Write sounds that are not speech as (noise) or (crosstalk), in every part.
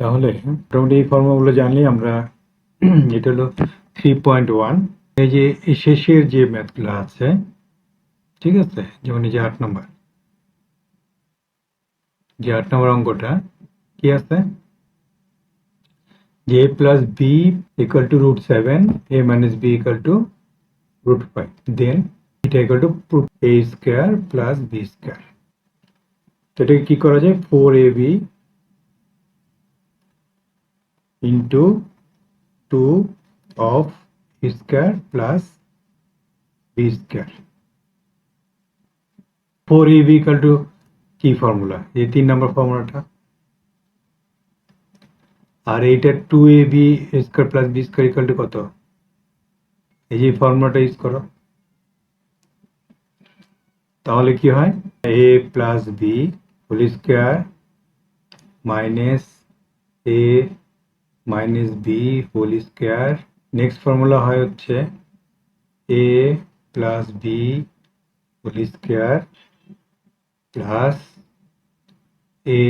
তাহলে মোটামুটি এই ফর্মুলাগুলো জানলে আমরা (clears throat) এটা হলো থ্রি পয়েন্ট ওয়ান এই যে শেষের যে ম্যাথগুলো আছে, ঠিক আছে? যেমন এই যে আট নম্বর যে আট নম্বর অঙ্কটা, কি আছে? যে A plus B equal to root seven A minus B equal to root five then এটা equal to A square plus B square তো এটাকে কি করা যায়? Four A B into two of square plus B square four E B equal to কি formula এই তিন নম্বর ফর্মুলাটা আর এইটা two A B square plus B square equal to কত? এই যে ফর্মুলাটা ইউজ করো। তাহলে কি হয়? A plus B whole square minus A minus B whole square next formula হয় হচ্ছে A plus B whole square plus A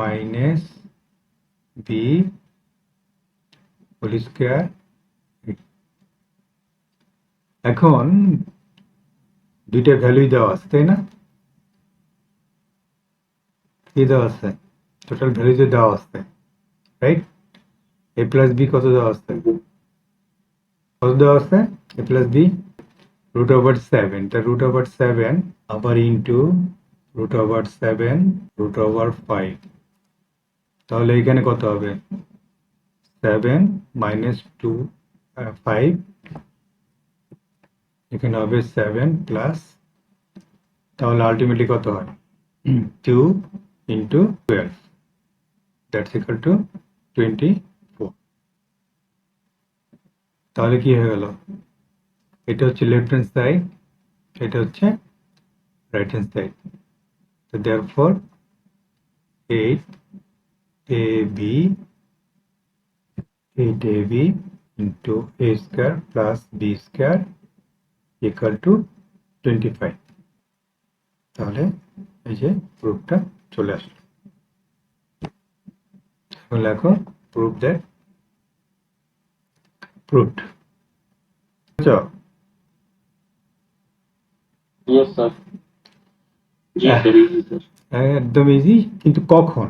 minus B whole square এখন দুইটা ভ্যালুই দেওয়া আছে, তাই না? কি দেওয়া আছে? টোটাল ভ্যালু যে দেওয়া আছে রাইট এ প্লাস বি কত দেওয়া আছে? কত দেওয়া আছে? A plus B root over seven তা রুট ওভার সেভেন আবার into root over seven root over five তাহলে এখানে কত হবে? সেভেন মাইনাস টু ফাইভ এখানে হবে সেভেন প্লাস তাহলে আলটিমেটলি কত হয়? Two into twelve that's equal to twenty তাহলে কি হয়ে গেল এটা হচ্ছে লেফট হ্যান্ড সাইড এটা হচ্ছে রাইট হ্যান্ড সাইড তো therefore eight A B eight A B into A square plus B square equal to twenty five তাহলে এই যে প্রুফটা চলে আসলো। এখন লেখো proof that proved. Yes, sir. হ্যাঁ। sir. একদম ইজি কিন্তু কখন?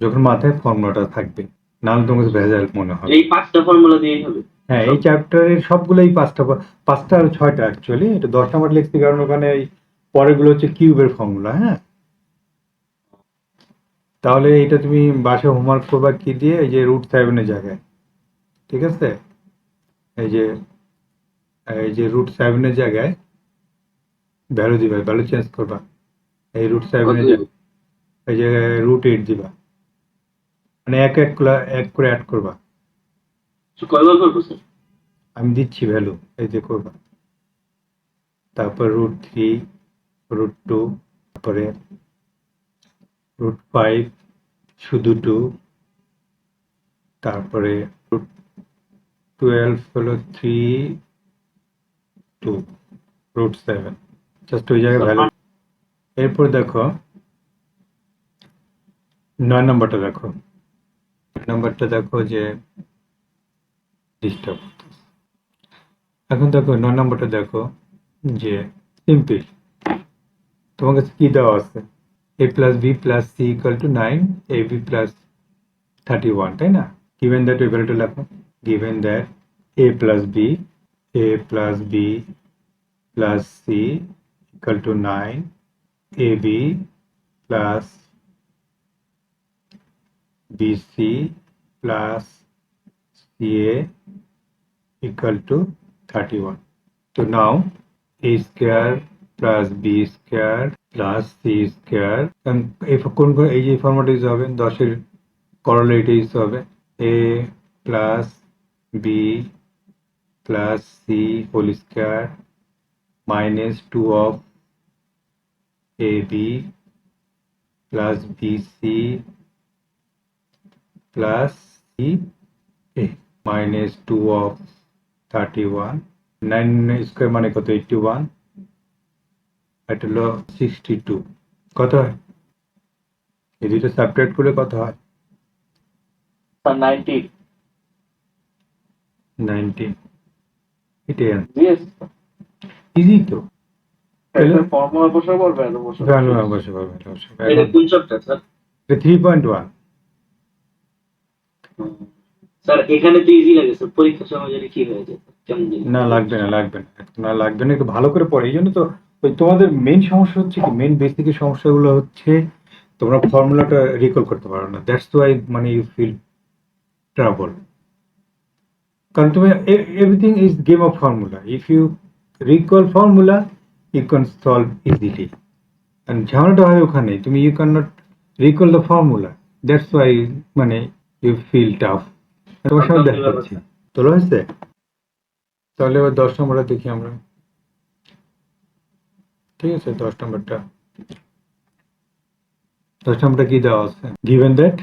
যখন মাথায় ফর্মুলাটা থাকবে। নাহলে তোমার কাছে ভেজাল মনে হবে এই পাঁচটা ফর্মুলা দিয়েই হবে। হ্যাঁ এই চ্যাপ্টারের সবগুলোই পাঁচটা পাঁচটা আর ছয়টা অ্যাকচুয়ালি এটা দশ নম্বর লিখছি কারণ ওখানে এই পরেরগুলো হচ্ছে কিউবের ফর্মুলা হ্যাঁ? তাহলে এটা তুমি বাসায় হোমওয়ার্ক করবা কি দিয়ে? এই যে রুট সেভেনের জায়গায়। ঠিক আছে? এই যে এই যে রুট সেভেনের জায়গায় ভ্যালু দিবা ভ্যালু চেঞ্জ করবা। এই রুট সেভেনের? জায়গায় এই জায়গায় রুট এইট দিবা। মানে এক এক এক করে অ্যাড করবা। আমি দিচ্ছি ভ্যালু এই যে করবা। তারপর রুট থ্রি রুট টু তারপরে রুট ফাইভ শুধু টু তারপরে টুয়েলভ হলো three two root seven just ওই জায়গায় ভ্যালু এরপর দেখো, নয় নম্বরটা দেখো। নম্বরটা দেখো যে ডিস্টার্ব এখন দেখো, নয় নম্বরটা দেখো যে সিম্পল তোমার কাছে কি দেওয়া আছে? A plus B plus C equal to nine A B plus thirty one তাই না? গিভেন দ্যাট ওই ভ্যালুটা লেখো। Given that A plus B A plus B plus C equal to nine A B plus BC plus CA equal to 31. So now A square plus B square plus C square and if কোন কোন এই যে format use হবে দশের করলে এটা use হবে A plus B plus C whole square minus 2 of AB plus BC plus C A minus 2 of 31 9 square মানে কত 81 এটা হলো 62 কত হয় এই দুটো সাবট্রাক্ট করলে কত হয় নাইনটি নাইনটিন। এটাই ইজি তো। ফর্মুলা বসে বলবে এত বসে ভ্যালু অবশ্যই পাবে অবশ্যই এটা কোন chapter sir three point one sir এখানে তো ইজি লাগে স্যার পরীক্ষার সময় জানি কি হয়ে যায় না লাগবে না লাগবে না। আর লাগবে না একটু ভালো করে পড়ে। এই জন্য তো ওই তোমাদের মেন সমস্যা হচ্ছে কি মেন বেসিক সমস্যাগুলো হচ্ছে তোমরা ফর্মুলাটা রিকল করতে পারো না। দ্যাটস ওয়াই মানে ইউ ফিল ট্রাবল কারণ তুমি everything is game of formula if you recall formula you can solve easily and ঝামেলাটা হয় ওখানে তুমি you can not recall the formula that's why মানে ইউ ফিল টাফ তোমার সামনে দেখাচ্ছি তোলা হয়েছে? তাহলে এবার দশ নম্বরটা দেখি আমরা। ঠিক আছে দশ নম্বরটা। দশ নম্বরটা কি দেওয়া আছে? Given that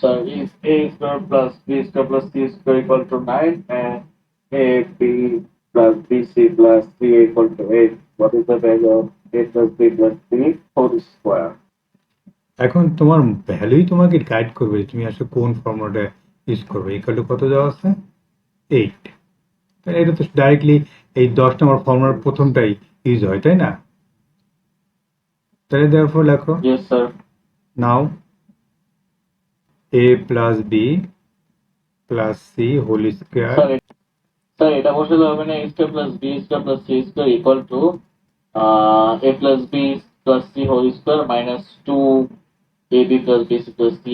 Sir, is a square plus b square plus c square equal to 9 and a b plus bc plus c equal to 8. What is the value of a plus b plus c whole square? এখন তোমার ভ্যালুই তোমাকে guide করবে তুমি আসলে কোন ফর্মুলাটা use করবে equal to কত দেওয়া আছে এইট এটা তো ডাইরেক্টলি এই দশ নম্বর ফর্মুলার প্রথমটাই ইউজ হয় তাই না তাহলে দেওয়ার পর লেখো Yes, sir. Now A plus B plus C whole square sir, এটা বসালে হবে না a square plus b square plus c square equal to uh, a plus b plus c whole square minus 2 ab plus bc plus c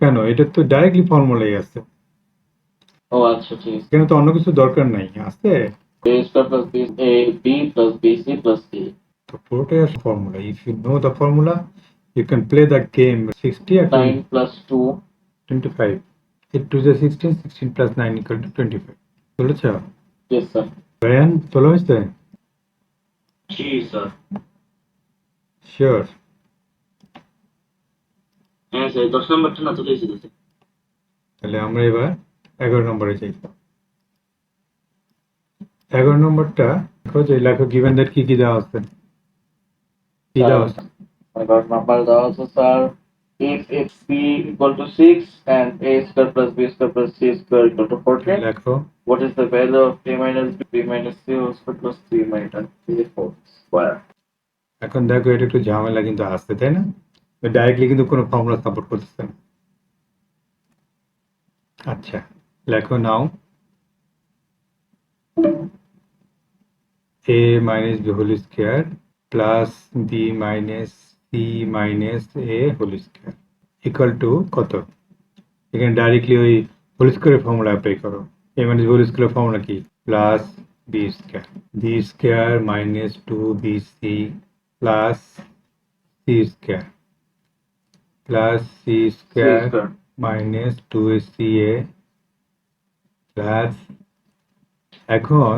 কেন এটা তো directly ফর্মুলাই আছে ও আচ্ছা ঠিক আছে এখানে তো অন্য কিছু দরকার নাই আছে a square plus b a b plus bc plus c তো পুরোটাই formula if you know the formula you can play the game sixty R 9 plus 2 twenty five eight two J sixteen sixteen plus nine equal to twenty five বলেছ yes sir. ব্রায়ান তোলা হয়েছে জি sir sure হ্যাঁ sir দশ নম্বরটা না চলে এসেছে তাহলে আমরা এবার এগারো নম্বরে যাই এগারো নম্বরটা দেখো যে লেখো গিভেন দ্যাট কি কি দেওয়া আছে কি দেওয়া আছে এবার নাম্বার দেওয়া আছে sir if x b equal to 6 and a square plus b square plus c square equal to 14 লেখো what is the value of a minus b b minus c whole square plus 3 minus c whole square এখন দেখো এটা একটু ঝামেলা কিন্তু আসছে তাই না ডাইরেক্টলি কিন্তু কোনো ফর্মুলা সাপোর্ট করতেছে না আচ্ছা লেখো now A minus B whole square plus B minus C minus A whole square equal to কত? এখানে ডাইরেক্টলি ওই হোল স্কোয়ারের ফর্মুলা অ্যাপ্লাই করো। এ মাইনাস হোল স্কোয়ারের ফর্মুলা কি? Plus B square B square minus two B C plus C square plus C c square minus two C A plus এখন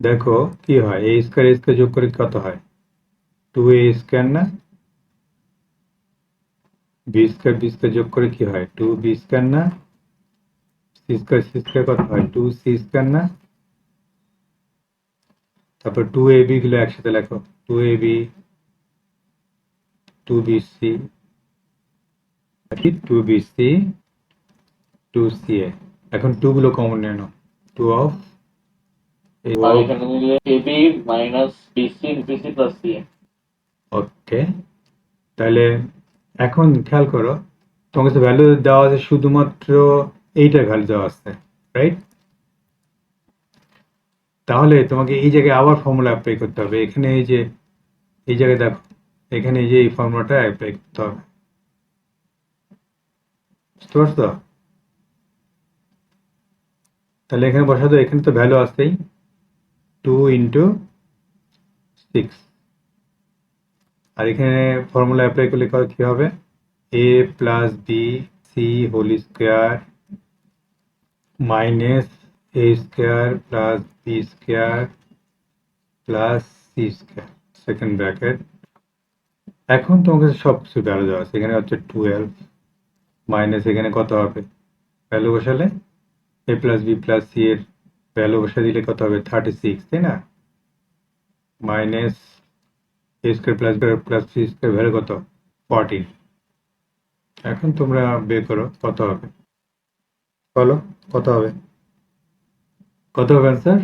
দেখো কি হয়? এ স্কোয়ার স্কোয়ার যোগ করে কত হয়? টু এ স্কোয়ার না বি স্কোয়ার বি স্কোয়ার যোগ করে কি হয় টু বি স্কোয়ার না সি স্কোয়ার সি স্কোয়ার কত হয় টু সি স্কোয়ার না তারপর টু এ বি গুলো একসাথে লেখো two A B two B C two B C two C A এখন টু গুলো কমন নিয়ে নাও টু অফ আর এখানে নিলে a b minus b c b c plus c ওকে তাহলে এখন খেয়াল করো তোমার কাছে ভ্যালু দেওয়া আছে শুধুমাত্র এইটার ভ্যালু দেওয়া আছে রাইট তাহলে তোমাকে এই জায়গায় আবার ফর্মুলা অ্যাপ্লাই করতে হবে। এখানে এই যে, এই জায়গায় দেখো, এখানে এই যে এই ফর্মুলাটা অ্যাপ্লাই করতে হবে। বুঝতে পারছ? তাহলে এখানে বসাতো এখানে তো ভ্যালু আসছেই টু ইন্টু সিক্স আর এখানে ফর্মুলা অ্যাপ্লাই করলে কি হবে? A plus B C whole square minus A square plus B square plus C square second bracket এখন তোমার কাছে সব কিছু ভ্যালু দেওয়া আছে। এখানে হচ্ছে টুয়েলভ মাইনাস এখানে কত হবে? ভ্যালু বসালে A plus B plus C এর ভ্যালু বসে দিলে কত হবে? থার্টি সিক্স তাই না? Minus A square plus plus C square value কত? ফর্টিন এখন তোমরা বের করো কত হবে? বলো কত হবে? কত হবে অ্যান্সার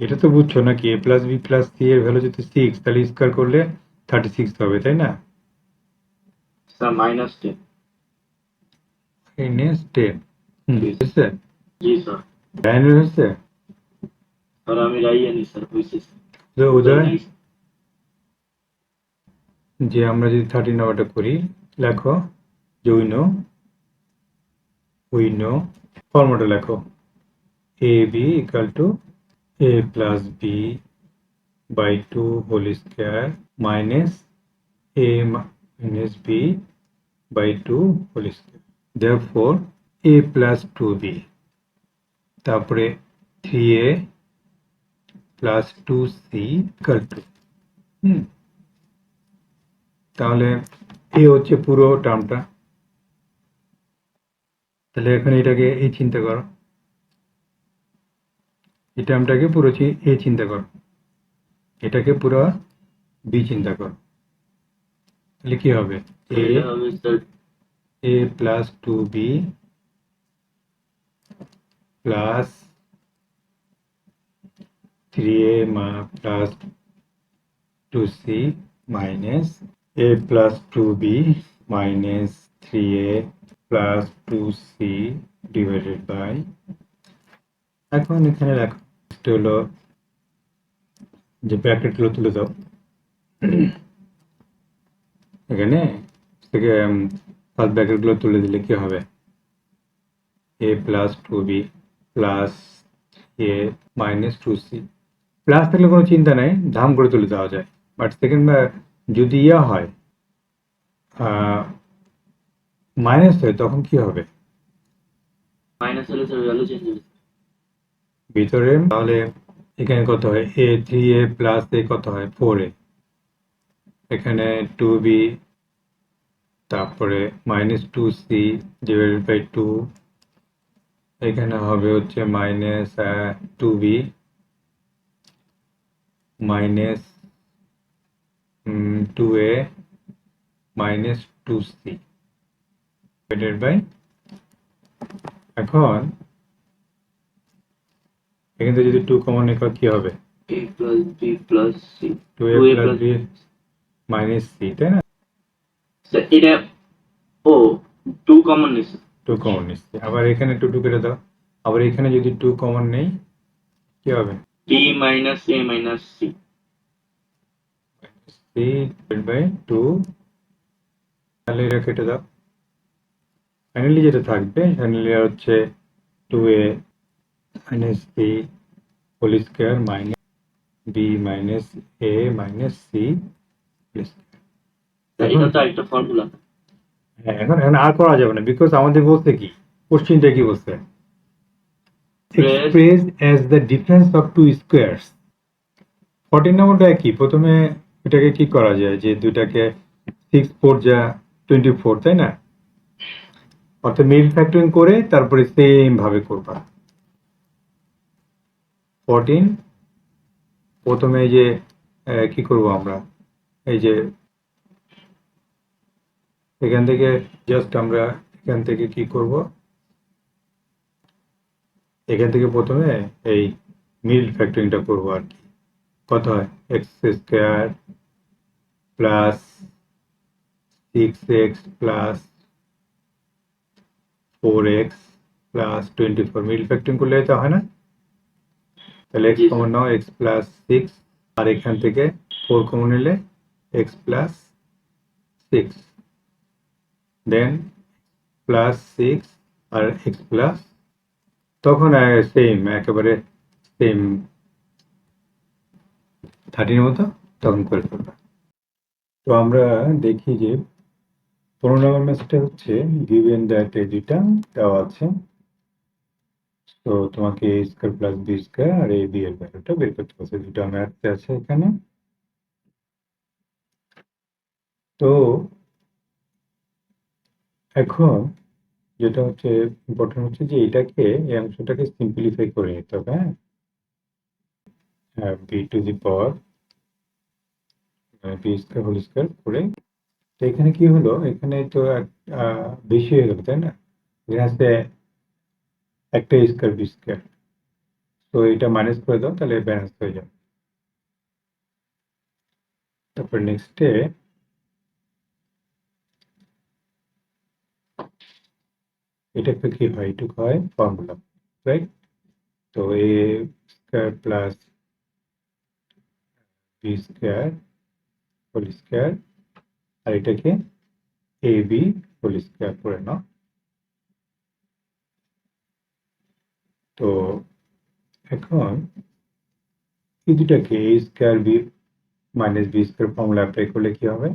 এটা তো বুঝছ নাকি? A plus B plus C এর ভ্যালু যদি সিক্স তাহলে স্কোয়ার করলে থার্টি সিক্স হবে তাই না? Sir minus ten minus ten hmm হয়েছে? জি স্যার হয়েছে? স্যার আমি রাইয়ানি স্যার হয়েছে তো উদয়? যে আমরা যদি থার্টি নাম্বারটা করি লেখো যে উইনো উইনো ফর্মুলাটা লেখো। A B equal to A plus B by two whole square minus A minus B by two whole square therefore A plus two B তারপরে three A plus two C equal to hmm. তাহলে A হচ্ছে পুরো টার্মটা তাহলে এখন এটাকে এই চিন্তা করো। এই টার্মটাকে পুরো এ চিন্তা করো। এটাকে পুরো বি চিন্তা করো। তাহলে কি হবে? A A plus two B plus three A মা plus two C minus A plus two B minus three A plus two C divided by এখন এখানে এটা হলো, যে ব্র্যাকেটগুলো তুলে দাও। এখানে থেকে ফার্স্ট তুলে দিলে কি হবে? A plus two B plus A minus two C plus থাকলে কোনো চিন্তা নেই ধাম করে তুলে দেওয়া যায়। বাট সেকেন্ড যদি ইয়া হয় মাইনাস হয় তখন কি হবে? মাইনাস হলে ভ্যালু চেঞ্জ হবে। ভিতরে তাহলে এখানে কত হয়? এ থ্রি এ প্লাস এ কত হয়? ফোর এ এখানে টু বি তারপরে minus two C divided by two এখানে হবে হচ্ছে minus two B two A minus two C divided by এখন এখান যদি টু কমন নিকো কি হবে? Plus B plus C two A plus B minus C তাই না? স্যার এটা ও টু কমন নিছে টু কমন নিচ্ছি। আবার এখানে টু টু কেটে দাও। আবার এখানে যদি টু কমন নেই কি হবে? B minus A minus C C by two তাহলে এটা কেটে দাও। ফাইনালি যেটা থাকবে ফাইনালি হচ্ছে two A minus B whole square minus B minus A minus C এটা তো একটা ফর্মুলা হ্যাঁ এখন এখন আর করা যাবে না বিকজ আমাদের বলতে কি কোশ্চিনটা কি বলছে? Express as the difference of two squares fourteen নম্বরটা কি? প্রথমে এটাকে কি করা যায়? যে দুইটাকে সিক্স ফোর যা টোয়েন্টি ফোর তাই না? অর্থাৎ মিল ফ্যাক্টরিং করে তারপরে সেম ভাবে করবা। ফোরটিন প্রথমে এই যে কি করব আমরা? এই যে এখান থেকে জাস্ট আমরা এখান থেকে কি করব? এখান থেকে প্রথমে এই মিল ফ্যাক্টরিংটা করব আর কি। কত হয়? X square plus six X plus four X plus twenty four মিল ফ্যাক্টরিং করলে তো হয় না? তাহলে এক্স কমন নাও এক্স প্লাস সিক্স আর এখান থেকে ফোর কমন নিলে X plus six then plus six আর এক্স প্লাস তখন সেম একেবারে সেম থার্টির মতো, তখন করে ফেলবে। তো আমরা দেখি যে, পনেরো নম্বর ম্যাচটা হচ্ছে গিভেন দ্যাট দুইটা দেওয়া আছে। তো তোমাকে A square plus B square R A B এর ভ্যালুটা বের করতে হবে। দুটো ম্যাথ আছে এখানে। তো এখন যেটা হচ্ছে ইম্পর্টেন্ট হচ্ছে যে এটাকে, এই অংশটাকে সিম্পলিফাই করে নিতে হবে হ্যাঁ? B two the power B square whole square করে, তো এখানে কি হলো? এখানে তো বেশি হয়ে গেল, তাই না? এখানে আছে একটা স্কোয়ার বি স্কোয়ার তো এটা মাইনাস করে দাও, তাহলে ব্যালেন্স হয়ে যাবে। তারপর নেক্সটে এটাকে কি হয়? এটুকু হয় ফর্মুলা রাইট তো A square plus B square whole square আর এটাকে এ বি হোল স্কোয়ার করে নাও। তো এখন এই দুটাকে A square B minus B square formula apply করলে কি হবে?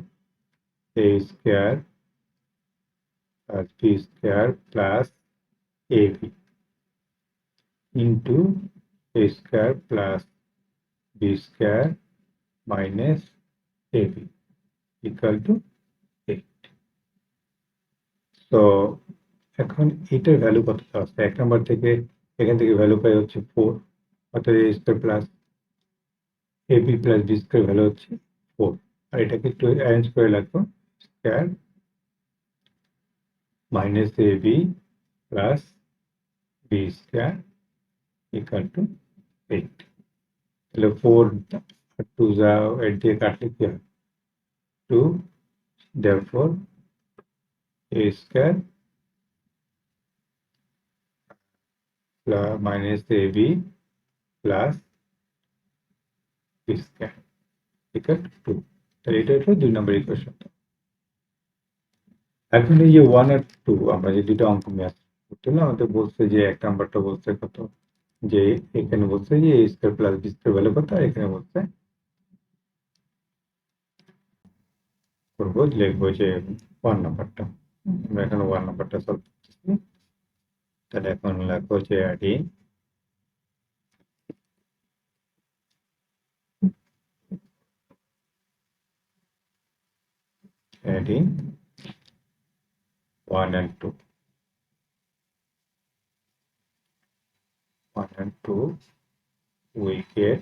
A square plus B square plus A B into A square plus B square minus A B equal to eight তো এখন এটার ভ্যালু কত আসছে এক নম্বর থেকে এখান থেকে ভ্যালু পাই হচ্ছে ফোর অর্থাৎ A square plus A B plus B square value হচ্ছে ফোর আর এটাকে একটু অ্যারেঞ্জ করে রাখব square minus A B plus B square equal to eight তাহলে ফোর টু যা এইট দিয়ে কাটলে কি হয় two therefore, a square plus minus ab plus b square equal to 2 তাহলে এটা হলো দুই নম্বর ইকুয়েশন এখন এই যে ওয়ান আর টু আমরা যে দুটো অঙ্ক ম্যাথ করতে না আমাদের বলছে যে এক নাম্বারটা বলছে কত? যে এখানে বলছে যে A square plus B square value কত? আর এখানে বলছে করব, লিখব যে ওয়ান নাম্বারটা আমরা এখন ওয়ান নাম্বারটা সলভ করতেছি। তাহলে এখন লেখো যে আডি adding 1 and 2 1 and 2 we get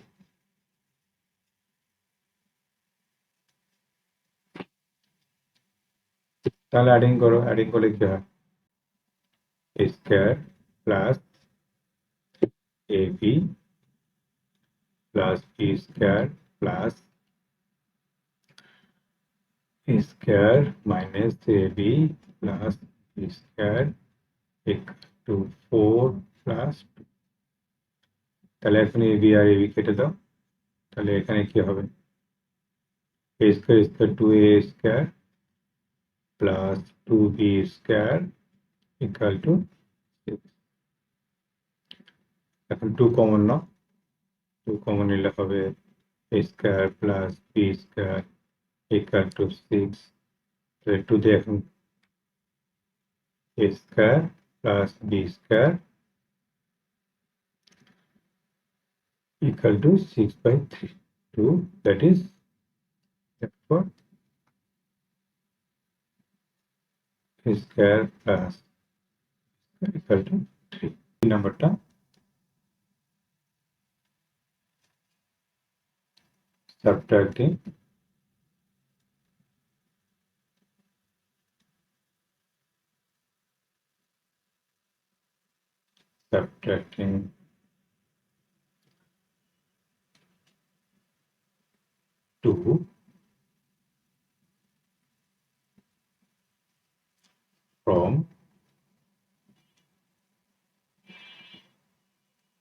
তাহলে অ্যাডিং করো অ্যাডিং করলে কি হয় a square plus ab plus b square plus a square minus ab plus b square equal to 4 plus 2 তাহলে এখন ab আর ab কেটে দাও তাহলে এখানে কি হবে a square square 2a square plus 2b square equal to 6 এখন 2 কমন নাও 2 common নিলে হবে a square plus b square equal to 6 তাহলে 2 দিয়ে এখন A square plus B square equal to 6 by 3 2 that is therefore square plus equal to 3 number term subtracting subtracting two. From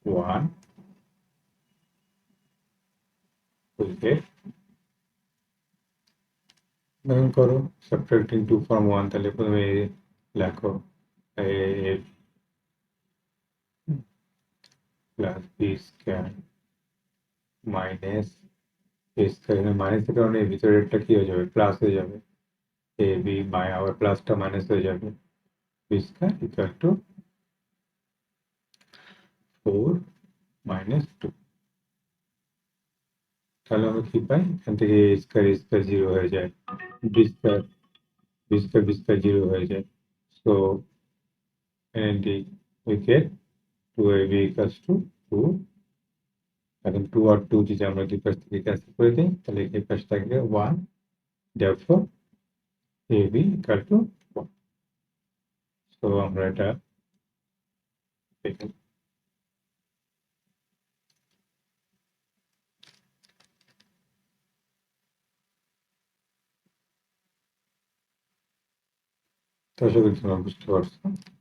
one. We get গ্রহণ করো সাবট্রাক্টিং two from one তাহলে প্রথমে লেখো plus B square minus A square মাইনাসের কারণে এর ভিতরেরটা কি হয়ে যাবে প্লাস হয়ে যাবে এ বি মাই আবার প্লাসটা মাইনাস হয়ে যাবে B square equal to four minus two তাহলে আমরা কি পাই এখান থেকে এ স্কোয়ার স্কোয়ার জিরো হয়ে যায় B square B square B square zero হয়ে যায় so and we get 2ab equals to 2 এখন 2 আর 2 যদি আমরা দুই পাশ থেকে ক্যান্সেল করে দিই তাহলে এই পাশে থাকবে 1 therefore ab equal to 1 so আমরা এটা দেখেন তো আশা করছি বুঝতে পারছো